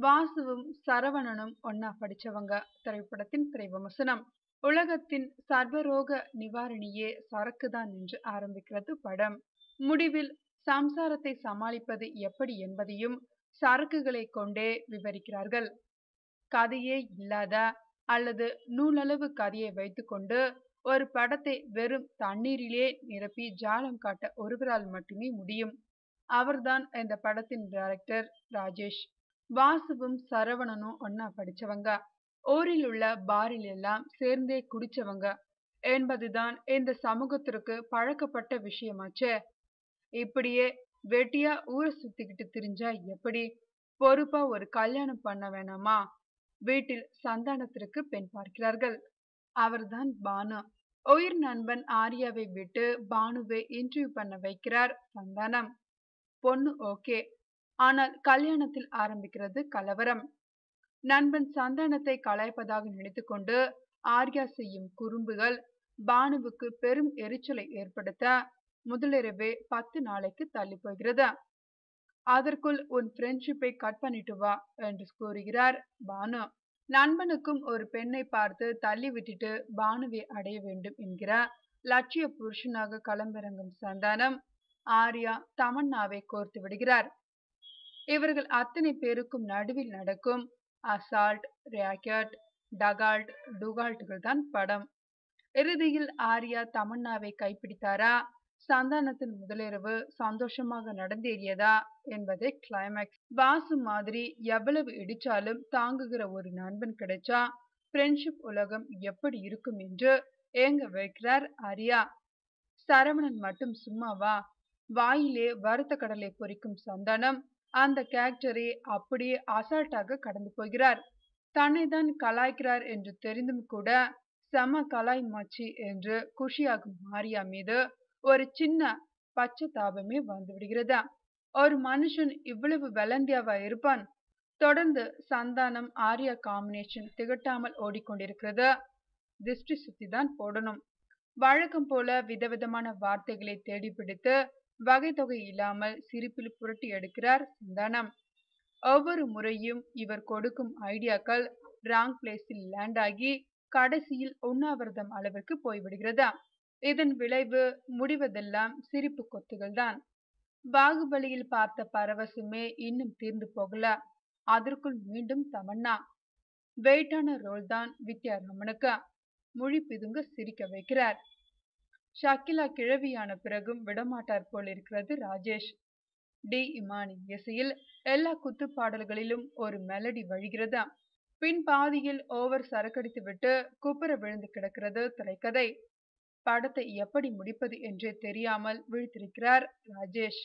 வாசுவும் சரவணனும் ஒன்னா படிச்சவங்க. திரைப்படத்தின் திரைவிமர்சனம். உலகத்தின் சர்வரோக நிவாரணியே சரக்குதான் என்று ஆரம்பிக்கிறது படம். முடிவில் சம்சாரத்தை சமாளிப்பது எப்படி என்பதையும் சரக்குகளை கொண்டே விவரிக்கிறார்கள். கதையே இல்லாத அல்லது நூலளவு கதையை வைத்துக்கொண்டு ஒரு படத்தை வெறும் தண்ணீரிலே நிரப்பி ஜாலம் காட்ட ஒருவரால் மட்டுமே முடியும். அவர்தான் இந்த படத்தின் டைரக்டர் ராஜேஷ். வாசுவும் சரவணனும் ஒன்னா படிச்சவங்க. ஊரில் உள்ள பாரில் எல்லாம் சேர்ந்தே குடிச்சவங்க. என்பதுதான் இந்த சமூகத்திற்கு பழக்கப்பட்ட விஷயமாச்சே. இப்படியே வெட்டியா ஊரை சுத்திக்கிட்டு திரிஞ்சா எப்படி? பொறுப்பா ஒரு கல்யாணம் பண்ண வேணாமா? வீட்டில் சந்தானத்திற்கு பெண் பார்க்கிறார்கள். அவர்தான் பானு. உயிர் நண்பன் ஆர்யாவை விட்டு பானுவை இன்டர்வியூ பண்ண வைக்கிறார் சந்தானம். பொண்ணு ஓகே. ஆனால் கல்யாணத்தில் ஆரம்பிக்கிறது கலவரம். நண்பன் சந்தானத்தை கலாய்ப்பதாக நினைத்துக்கொண்டு ஆர்யா செய்யும் குறும்புகள் பானுவுக்கு பெரும் எரிச்சலை ஏற்படுத்த முதலிரவே பத்து நாளைக்கு தள்ளி போகிறது அதற்குள் உன் ஃப்ரெண்ட்ஷிப்பை கட் பண்ணிட்டு வா என்று கூறுகிறார் பானு. நண்பனுக்கும் ஒரு பெண்ணை பார்த்து தள்ளி விட்டுட்டு பானுவை அடைய வேண்டும் என்கிற லட்சிய புருஷனாக களம்பிறங்கும் சந்தானம் ஆர்யா தமன்னாவை கோர்த்து விடுகிறார். இவர்கள் அத்தனை பேருக்கும் நடுவில் நடக்கும் அசால்ட் ரேக்கெட் டகால்ட் டுகால்ட்டுகள் தான் படம். இறுதியில் ஆர்யா தமன்னாவை கைப்பிடித்தாரா? சந்தானத்தின் முதலிரவு சந்தோஷமாக நடந்தேறியதா? என்பதே கிளைமேக்ஸ் வாசு மாதிரி எவ்வளவு இடிச்சாலும் தாங்குகிற ஒரு நண்பன் கிடைச்சா ஃப்ரெண்ட்ஷிப் உலகம் எப்படி இருக்கும் என்று ஏங்க வைக்கிறார் ஆர்யா? சரவணன் மட்டும் சும்மாவா? வாயிலே வறுத்த கடலை பொறிக்கும் சந்தானம் அந்த கேரக்டரை அப்படியே அசால்ட்டாக கடந்து போகிறார். தன்னை தான் கலாய்க்கிறார் என்று தெரிந்தும் கூட செம கலாய் மாச்சி என்று குஷியாகும் மாரியா மீது ஒரு சின்ன பச்சை தாபமே வந்து விடுகிறதா. ஒரு மனுஷன் இவ்வளவு வெலந்தியாவா இருப்பான்? தொடர்ந்து சந்தானம் ஆரியா காம்பினேஷன் திகட்டாமல் ஓடிக்கொண்டிருக்கிறது. திருஷ்டி சுத்தி தான் போடணும். வழக்கம் போல விதவிதமான வார்த்தைகளை தேடி பிடித்து வகை தொகை இல்லாமல் சிரிப்பில் புரட்டி எடுக்கிறார் சந்தானம். ஒவ்வொரு முறையும் இவர் கொடுக்கும் ஐடியாக்கள் ராங் பிளேஸில் லேண்ட் ஆகி கடைசியில் உண்ணாவிரதம் அளவிற்கு போய்விடுகிறதா? இதன் விளைவு முடிவதெல்லாம் சிரிப்பு கொத்துகள் தான். பாகுபலியில் பார்த்த பரவசமே இன்னும் தீர்ந்து போகல. அதற்குள் மீண்டும் தமன்னா. வெயிட்டான ரோல் தான் வித்யாரமனுக்கு முழி மொழி பிதுங்க சிரிக்க வைக்கிறார். ஷக்கிலா கிழவியான பிறகும் விடமாட்டார் போல் இருக்கிறது ராஜேஷ். டி. இமானி இசையில் எல்லா குத்து பாடல்களிலும் ஒரு மெலடி வழிகிறதா? பின் பாதியில் ஓவர் சரக்கடித்து விட்டு குப்புற விழுந்து கிடக்கிறது திரைக்கதை. படத்தை எப்படி முடிப்பது என்றே தெரியாமல் விழித்திருக்கிறார் ராஜேஷ்.